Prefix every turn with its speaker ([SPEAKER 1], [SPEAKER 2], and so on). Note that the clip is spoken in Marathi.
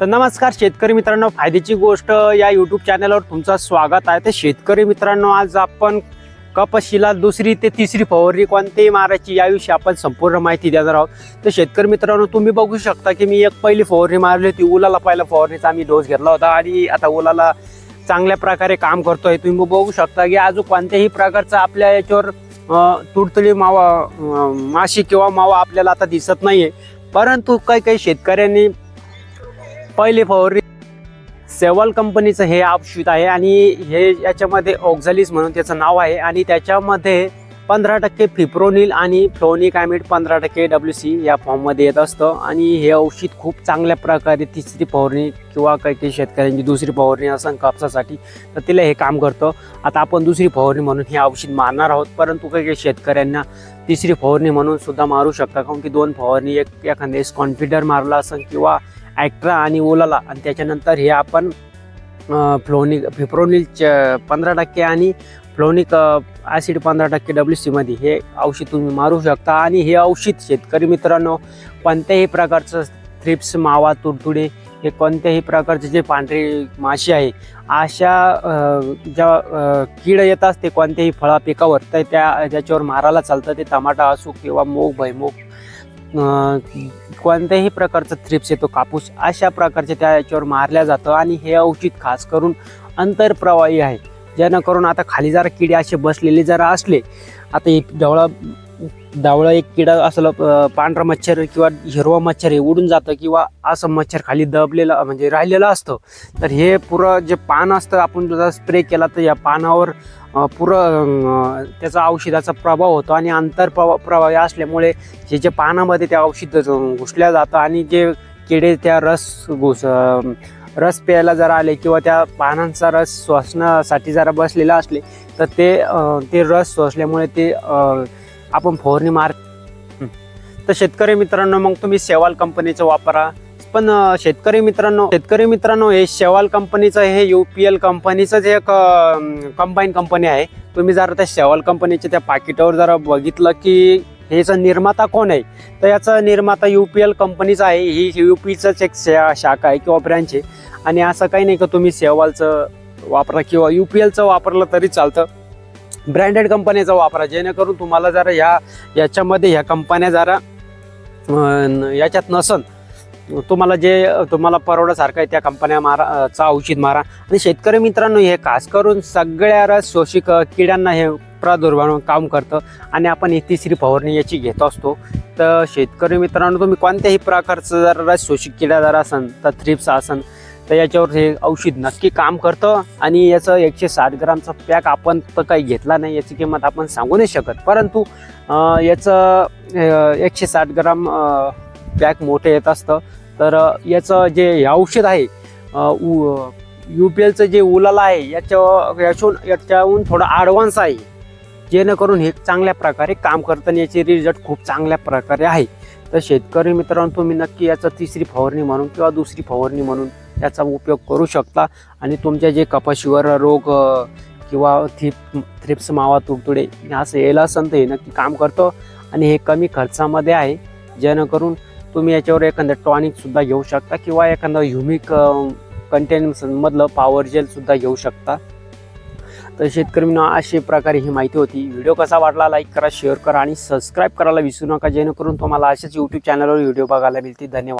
[SPEAKER 1] तर नमस्कार शेतकरी मित्रांनो फायद्याची गोष्ट या यूट्यूब चॅनलवर तुमचं स्वागत आहे. तर शेतकरी मित्रांनो आज आपण कपाशीला दुसरी ते तिसरी फवारणी कोणतीही मारायची याविषयी आपण संपूर्ण माहिती देणार आहोत. तर शेतकरी मित्रांनो तुम्ही बघू शकता की मी एक पहिली फवारणी मारली होती. उलाला पहिला फवारणीचा आम्ही डोस घेतला होता आणि आता उलाला चांगल्या प्रकारे काम करतोय. तुम्ही बघू शकता की अजून कोणत्याही प्रकारचा आपल्या याच्यावर तुडतुडी मावा माशी किंवा मावा आपल्याला आता दिसत नाहीये. परंतु काही काही शेतकऱ्यांनी पहिली फवारणी सेवाल कंपनीचं हे औषध आहे आणि हे याच्यामध्ये ऑक्झालिस म्हणून त्याचं नाव आहे आणि त्याच्यामध्ये पंधरा टक्के फिप्रोनिल आणि फ्लोनिक ॲमिड पंधरा टक्के डब्ल्यू सी या फॉर्ममध्ये येत असतं. आणि हे औषध खूप चांगल्या प्रकारे तिसरी फवारणी किंवा काही काही शेतकऱ्यांची दुसरी फवारणी असं कापसासाठी तर तिला हे काम करतं. आता आपण दुसरी फवारणी म्हणून हे औषध मारणार आहोत परंतु काही काही शेतकऱ्यांना तिसरी फवारणी म्हणून सुद्धा मारू शकता. कारण की दोन फवारणी एक एखाद्या कॉन्फिडर मारला असं किंवा ॲक्ट्रा आणि ओलाला. आणि त्याच्यानंतर हे आपण फ्लोनिक फिप्रोनिल पंधरा टक्के आणि फ्लोनिक ॲसिड पंधरा टक्के डब्ल्यू सीमध्ये हे औषध तुम्ही मारू शकता. आणि हे औषध शेतकरी मित्रांनो कोणत्याही प्रकारचं थ्रिप्स मावा तुडतुडे हे कोणत्याही प्रकारचे जे पांढरे माशी आहे अशा ज्या कीड येत असते कोणत्याही फळा पिकावर तर त्या ज्याच्यावर मारायला चालतं ते टमाटा असो किंवा मूग भैमूग कोणत्याही प्रकारचा थ्रिप्स येतो कापूस अशा प्रकारचे त्या याच्यावर मारल्या जातं आणि हे औषध खास करून अंतरप्रवाही आहे. जेणेकरून आता खाली जरा किडे असे बसलेले जरा असले आता एक ढवळा डावळं एक किडा असलं पांढरा मच्छर किंवा हिरवा मच्छर हे उडून जातं किंवा असं मच्छर खाली दबलेलं म्हणजे राहिलेलं असतं. तर हे पुरं जे पान असतं आपण जर स्प्रे केला तर या पानावर पुरं त्याचा औषधाचा प्रभाव होतो आणि आंतर प्रभाव प्रभावी असल्यामुळे जे जे पानामध्ये त्या औषध घुसल्या जातं आणि जे किडे त्या रस घुस रस प्यायला जर आले किंवा त्या पानांचा रस श्वसनासाठी जरा बसलेला असले तर ते ते रस शोषल्यामुळे ते आपण फवारणी मार तर शेतकरी मित्रांनो मग तुम्ही सेवाल कंपनीचं वापरा. पण शेतकरी मित्रांनो शेतकरी मित्रांनो हे शेवाल कंपनीचं हे यू पी एल कंपनीचंच एक कंबाईन कंपनी आहे. तुम्ही जरा त्या शेवाल कंपनीच्या त्या पाकिटावर जरा बघितलं की ह्याचा निर्माता कोण आहे? तर याचा निर्माता यू पी एल कंपनीचा आहे. ही यू पीचंच एक शा शाखा आहे किंवा ब्रँच आहे. आणि असं काही नाही का तुम्ही शेवालचं वापरा किंवा यू पी एलचं वापरलं तरी चालतं. ब्रँडेड कंपनीचा वापरा. जेणेकरून तुम्हाला जरा ह्या याच्यामध्ये ह्या कंपन्या जरा याच्यात नसन. तुम्हाला जे तुम्हाला परवडासारखं आहे त्या कंपन्या मारा चा औषध मारा. आणि शेतकरी मित्रांनो हे खास करून सगळ्या रस शोषिक किड्यांना हे प्रादुर्भाव काम करतं. आणि आपण ही तिसरी फवारणी याची घेत असतो. तर शेतकरी मित्रांनो तुम्ही कोणत्याही प्रकारचं जर रस शोषिक किडा जर असन तर थ्रिप्स असन तर याच्यावर हे औषध नक्की काम करतं. आणि याचं एकशे साठ ग्रामचा पॅक आपण तर काही घेतला नाही याची किंमत आपण सांगू नाही शकत. परंतु याचं एकशे साठ ग्राम पॅक मोठं येत असतं. तर याचं जे हे औषध आहे यू पी एलचं जे उलाला आहे याच्या याच्याहून याच्याहून थोडं ॲडव्हान्स आहे. जेणेकरून हे चांगल्या प्रकारे काम करतं आणि याचे रिझल्ट खूप चांगल्या प्रकारे आहे. तर शेतकरी मित्रांनो तुम्ही नक्की याचं तिसरी फवारणी म्हणून किंवा दुसरी फवारणी म्हणून याचा उपयोग करू शकता. आणि तुमच्या जे कपाशीवर रोग किंवा थिप थ्रिप्स मावा तुडतुडे हे असं यायला असेल तर हे नक्की काम करतं. आणि हे कमी खर्चामध्ये आहे. जेणेकरून तुम्ही याच्यावर एखादं टॉनिकसुद्धा घेऊ शकता किंवा एखादं ह्युमिक कंटेनमधलं पॉवर जेलसुद्धा घेऊ शकता. तर शेतकऱ्यांना अशा प्रकारे ही माहिती होती. व्हिडिओ कसा वाटला लाईक करा शेअर करा आणि सबस्क्राईब करायला विसरू नका. जेणेकरून तुम्हाला अशाच यूट्यूब चॅनलवर व्हिडिओ बघायला मिळतील. धन्यवाद.